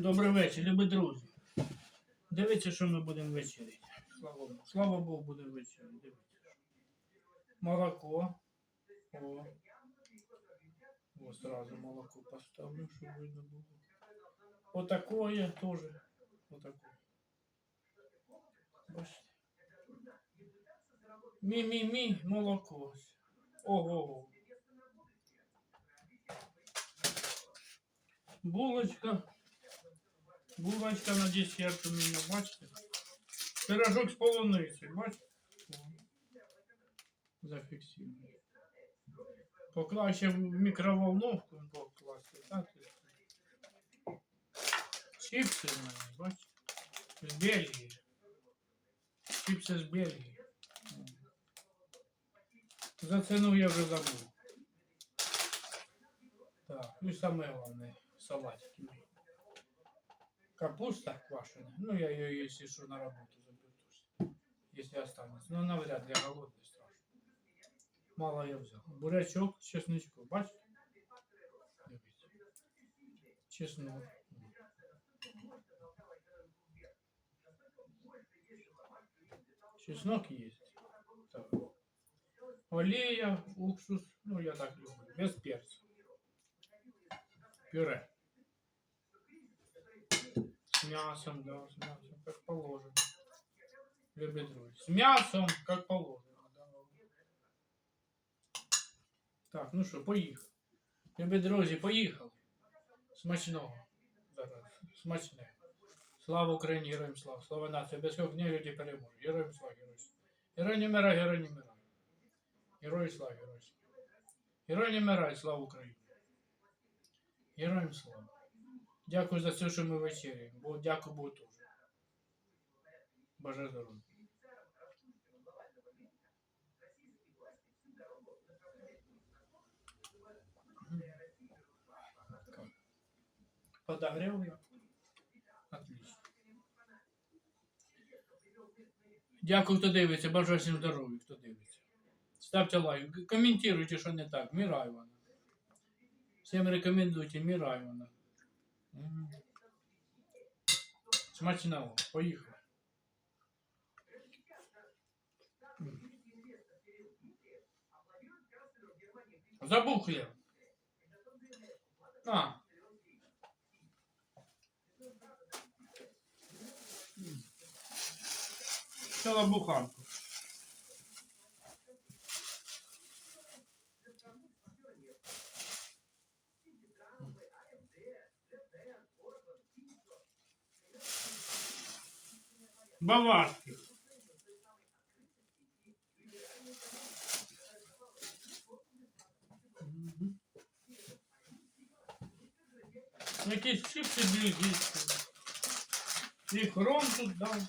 Добрий вечір, любі друзі. Дивіться, що ми будемо вечеряти. Слава Богу. Слава Богу, будемо вечеряти. Дивіться. Молоко. О. О, сразу молоко поставлю, щоб видно було. Отакое тоже. Отакое. Бачите? Мі-мі-мі, молоко. Ого. Булочка. Булочка на десерт у мене, бачите? Пирожок з полуниці, бачите? О. Зафіксуємо. Поклаще в мікроволновку покласти, так? Чипси в мене, бачите? З Бельгії. Чипси з Бельгії. О. За ціну я вже забув. Так, ну і саме головне, салатики мої. Капуста квашеная. Ну, я ее, если что, на работу заберу. Если останется. Но навряд ли, голодный страшно. Мало я взял. Бурячок с чесночком. Бачите? Чеснок. Чеснок есть. Так. Олея, уксус. Ну, я так люблю. Без перца. Пюре. С мясом, да, с мясом, как положено. Любит друзі. С мясом, как положено. Да. Так, ну що, поїхали. Любі друзі, поїхали. Смачного. Зараз. Смачне. Слава Україні, героям слава. Слава нації. Без кого люди переможуть. Героям слава, героям слава. Герой не мира, герой не мира. Герой слава, герой слава. Герой не мирай, слава Україні. Героям слава. Дякую за все, що ми вечеряємо. Бо дякую Богу теж. Бажаю здоров'я. Подогрел я? Отлично. Дякую, хто дивиться. Бажаю всім здоров'я, хто дивиться. Ставте лайк, коментуйте, що не так. Міра Івана. Всім рекомендуйте, Міра Івана. М. Смачного. Поїхали. М. Забув хліб. А. М. Ціла буханка. Баварських. Мгм. Якісь чипси бельгійські. І хром тут дав.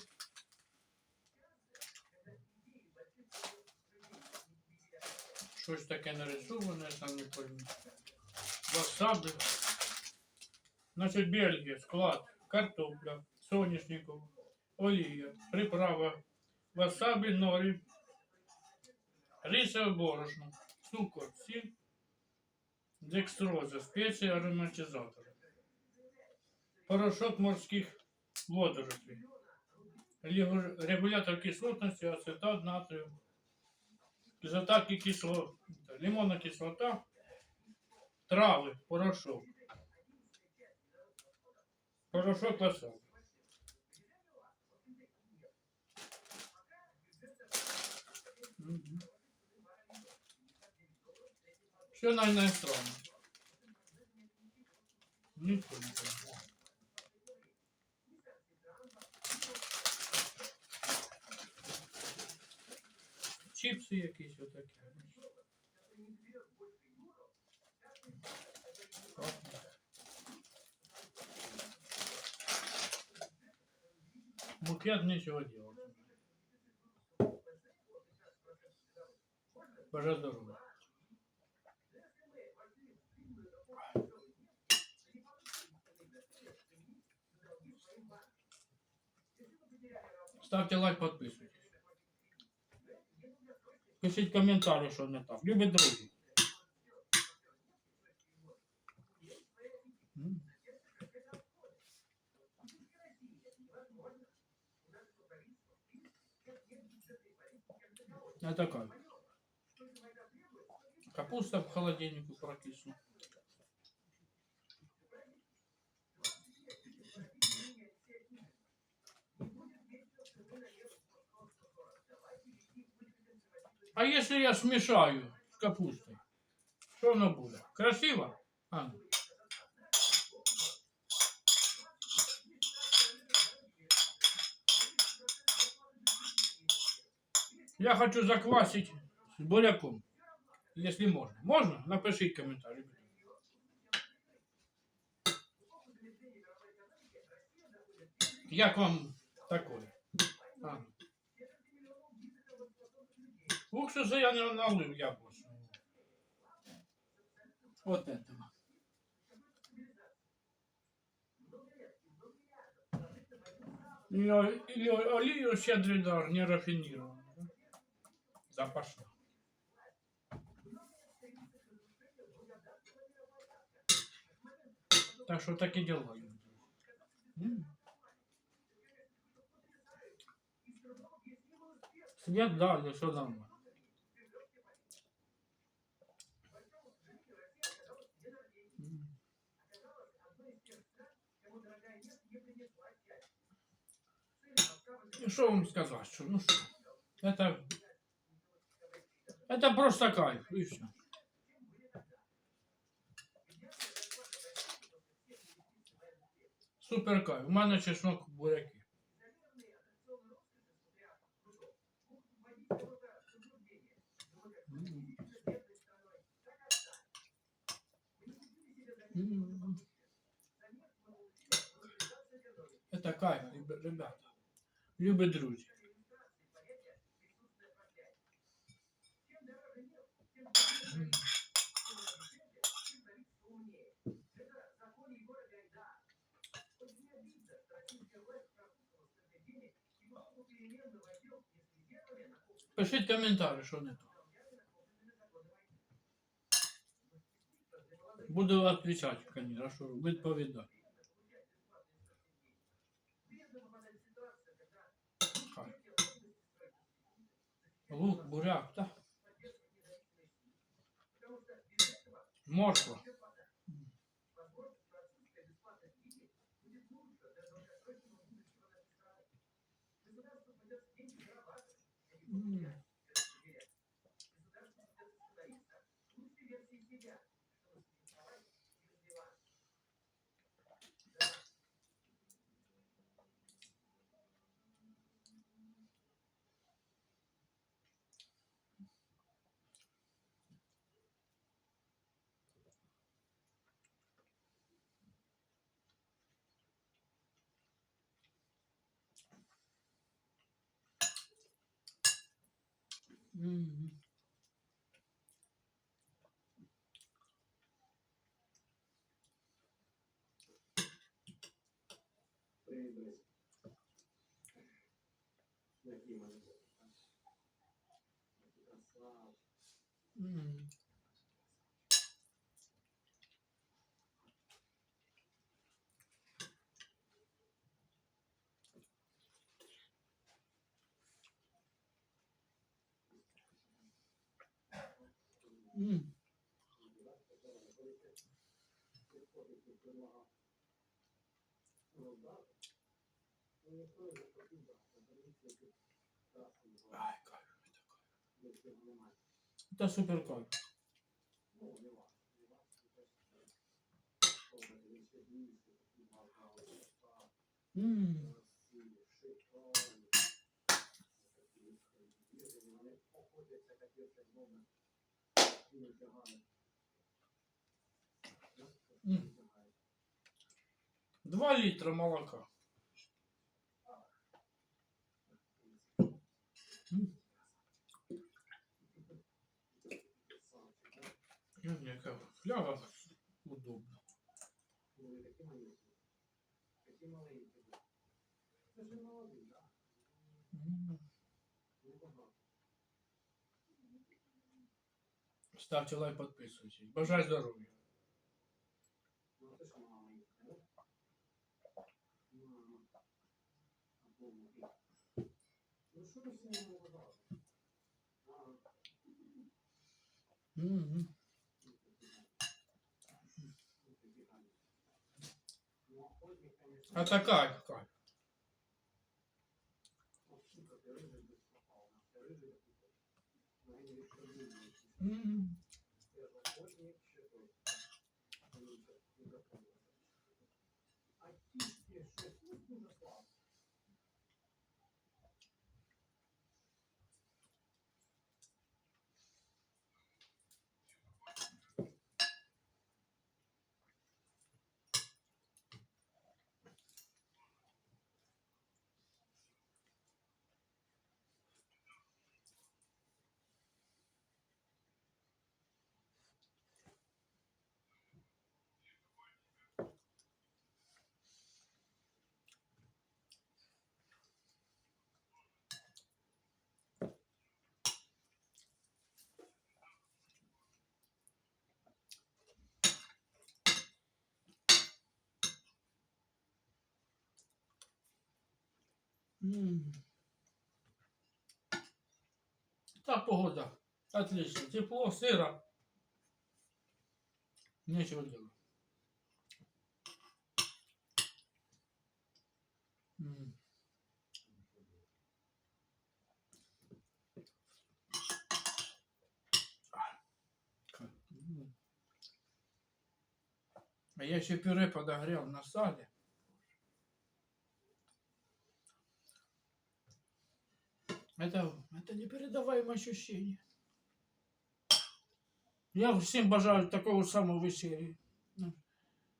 Щось таке нарисоване, я там не пойму. Васаби. Значить, Бельгія, склад, картопля, соняшникова, Олія, приправа, васабі, норі, рисове борошно, цукор, сіль, декстроза, спеції, ароматизатори, порошок морських водорослей, регулятор кислотності, ацетат натрію, кислота кисло, лимонна кислота, трави, порошок, порошок лосол. Все на иностранном. Ничего не понимаю. Чипсы якісь отакі. Пахне. Букет нечего делать. Боже здоров'я. Ставьте лайк, підписуйтесь. Пишіть коментарі, що не так. Любі друзі. Я така. Капуста в холодильнику прокисла. А если я смешаю с капустой? Что оно будет? Красиво? А. Я хочу заквасить с буряком. Если можно. Можно? Напишите комментарий. Як вам такое? А. Уксуса я не налил яблочного. Вот этого. Или, или олію щедрий дар, не рафинированную. да? Запашно. Так что так и дела. М. Свет дали, все нормально. Что вам сказать, ну что, это, это просто кайф, и все. Супер кайф. У мене чеснок буряки. Это кайф, ребя- ребята. Любі друзі. Пишіть коментарі, що не то. Буду відповідати, конечно, що відповідати. Лук, буряк, так. Морква. 嗯。М. М. М. М. Ай, кайф, это кайф. Это супер кайф. М. Два литра молока. М. Ну, мне как фляга удобно. М. Ставьте лайк, подписывайтесь. Бажаю здоровья. А такая какая? М. М. Та погода. Отлично. Тепло, сыро. Нечего делать. А я еще пюре подогрел на сале. Это, это непередаваемое ощущение. Я всем бажаю такого самого вечерия. На,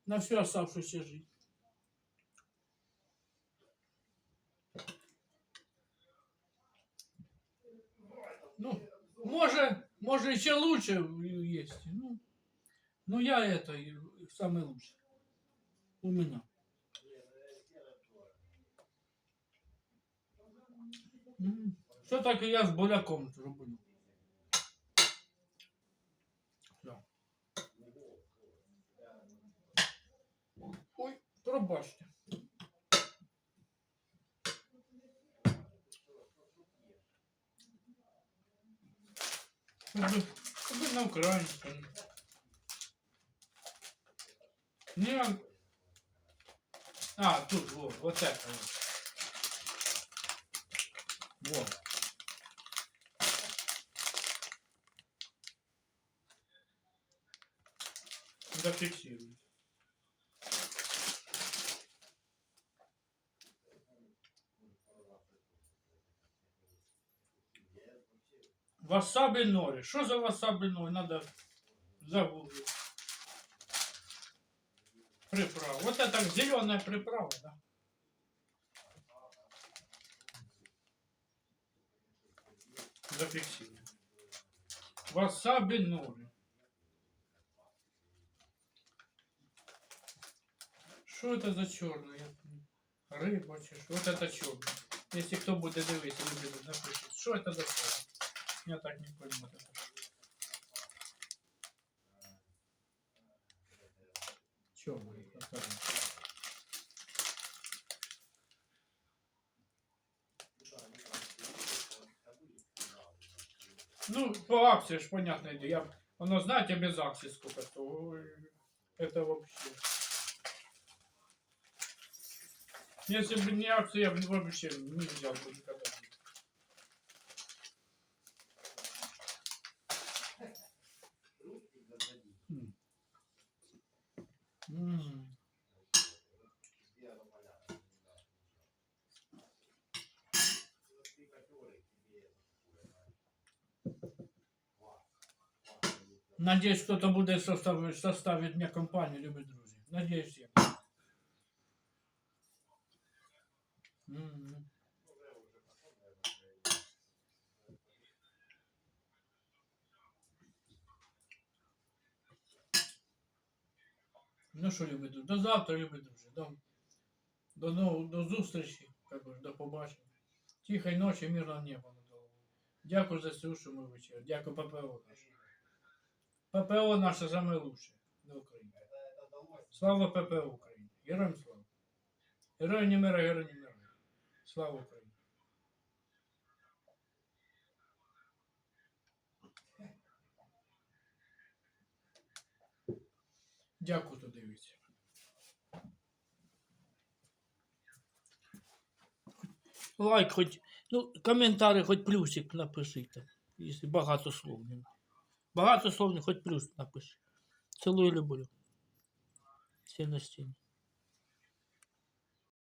на всю оставшуюся жизнь. Ну, може, може ще лучше есть. Ну, ну я это самый лучший. У меня. М, Все так і я з буряком зроблю. Всё. Ой, пробачте. Хоби, хоби на українському. Ні. А, тут, вот, вот это Вот. Вот. Зафиксируй. Васаби нори. Що за васаби нори? Надо загуглить. Приправа. Вот это зеленая приправа, да? Зафиксируй. Васаби нори. Що це за не- Риба чи? Вот это чорне. Якщо хто буде дивитися, любить, напишіть. Що це за чорне? Я так не пойму. это что. Повторюю. Ну, по акции ж понятное дело. Я, оно, знаете, без акций сколько то ой, Это вообще. Если бы не акции, я бы вообще не взял бы никогда. М. М. Надеюсь, кто-то будет составить, составить мне компанию, любые друзья. Надеюсь, я. Ну що, любі друзі, до завтра, любі друзі. До, до, нового- до зустрічі, би, до побачення. Тихої ночі, мирного неба над головою. Дякую за цю шуму вечір. Дякую ППО наше. ППО наше саме лучше на Україні. Слава ППО Україні. Героям слава. Героям мира, героям мира. Слава Украине. Дякую, хто дивиться. Лайк хоч, ну, коментарі хоч плюсик напишіть, якщо багато слов нема. Багато слов хоч плюс напиши. Целую люблю. Все на стіні.